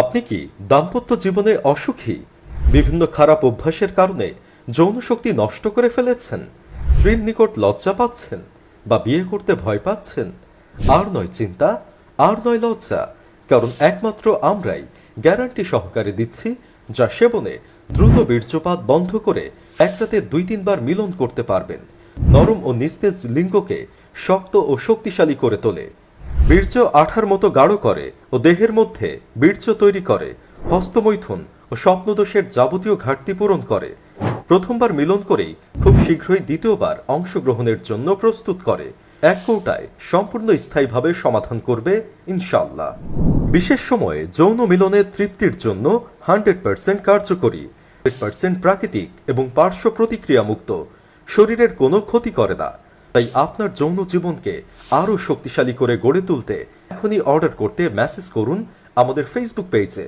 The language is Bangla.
আপনি কি দাম্পত্য জীবনে অসুখী? বিভিন্ন খারাপ অভ্যাসের কারণে যৌন শক্তি নষ্ট করে ফেলেছেন? স্ত্রীর নিকট লজ্জা পাচ্ছেন? বা বিয়ে করতে ভয় পাচ্ছেন? আর নয় চিন্তা, আর নয় লজ্জা, কারণ একমাত্র আমরাই গ্যারান্টি সহকারে দিচ্ছি, যা সেবনে দ্রুত বীর্যপাত বন্ধ করে একসাথে দুই তিনবার মিলন করতে পারবেন। নরম ও নিস্তেজ লিঙ্গকে শক্ত ও শক্তিশালী করে তোলে। বীর্য আঠার মতো গাঢ় করে ও দেহের মধ্যে বীর্য তৈরি করে, হস্তমৈথুন ও স্বপ্নদোষের যাবতীয় ঘাটতি পূরণ করে। প্রথমবার মিলন করেই খুব শীঘ্রই দ্বিতীয়বার অংশগ্রহণের জন্য প্রস্তুত করে। এক কৌটায় সম্পূর্ণ স্থায়ীভাবে সমাধান করবে ইনশাল্লাহ বিশেষ সময়ে যৌন মিলনের তৃপ্তির জন্য হান্ড্রেড পার্সেন্ট কার্যকরী পার্সেন্ট প্রাকৃতিক এবং পার্শ্ব প্রতিক্রিয়া মুক্ত শরীরের কোনো ক্ষতি করে না। তাই আপনার যৌন জীবনকে আরও শক্তিশালী করে গড়ে তুলতে এখনই অর্ডার করতে মেসেজ করুন আমাদের ফেসবুক পেজে